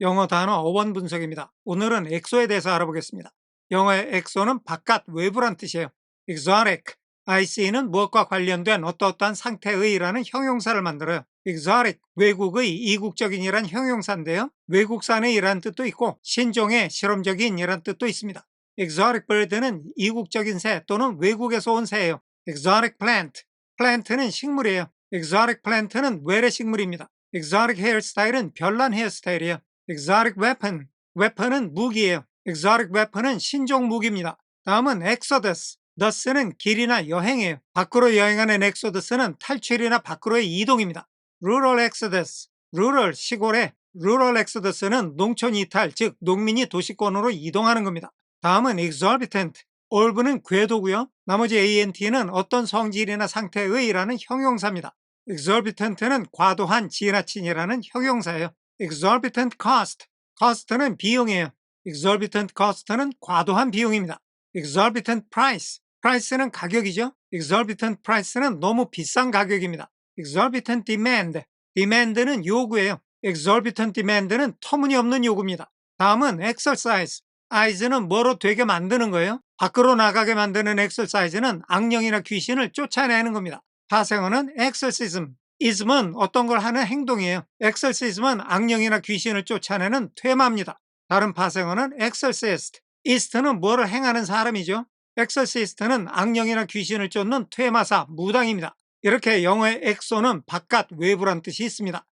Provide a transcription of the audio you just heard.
영어 단어 어원 분석입니다. 오늘은 엑소에 대해서 알아보겠습니다. 영어의 엑소는 바깥, 외부란 뜻이에요. exotic, IC는 무엇과 관련된 어떠어떠한 상태의라는 형용사를 만들어요. exotic, 외국의 이국적인이란 형용사인데요. 외국산의 이란 뜻도 있고 신종의 실험적인 이란 뜻도 있습니다. exotic bird는 이국적인 새 또는 외국에서 온 새예요. exotic plant, plant는 식물이에요. exotic plant는 외래 식물입니다. exotic hairstyle은 별난 헤어스타일이에요. Exotic weapon, weapon은 무기예요. exotic weapon은 신종 무기입니다. 다음은 exodus, thus는 길이나 여행이에요. 밖으로 여행하는 exodus는 탈출이나 밖으로의 이동입니다. rural exodus, rural 시골에 rural exodus는 농촌 이탈, 즉 농민이 도시권으로 이동하는 겁니다. 다음은 exorbitant, olb는 궤도고요. 나머지 ant는 어떤 성질이나 상태의라는 형용사입니다. exorbitant는 과도한, 지나친이라는 형용사예요. Exorbitant cost, cost는 비용이에요. exorbitant cost는 과도한 비용입니다. exorbitant price, price는 가격이죠. exorbitant price는 너무 비싼 가격입니다. exorbitant demand, demand는 요구예요. exorbitant demand는 터무니없는 요구입니다. 다음은 exercise, ice는 뭐로 되게 만드는 거예요? 밖으로 나가게 만드는 exercise는 악령이나 귀신을 쫓아내는 겁니다. 파생어는 exorcism, ism은 어떤 걸 하는 행동이에요. exorcism은 악령이나 귀신을 쫓아내는 퇴마입니다. 다른 파생어는 exorcist, ist는 뭐를 행하는 사람이죠. exorcist는 악령이나 귀신을 쫓는 퇴마사, 무당입니다. 이렇게 영어의 엑소는 바깥, 외부란 뜻이 있습니다.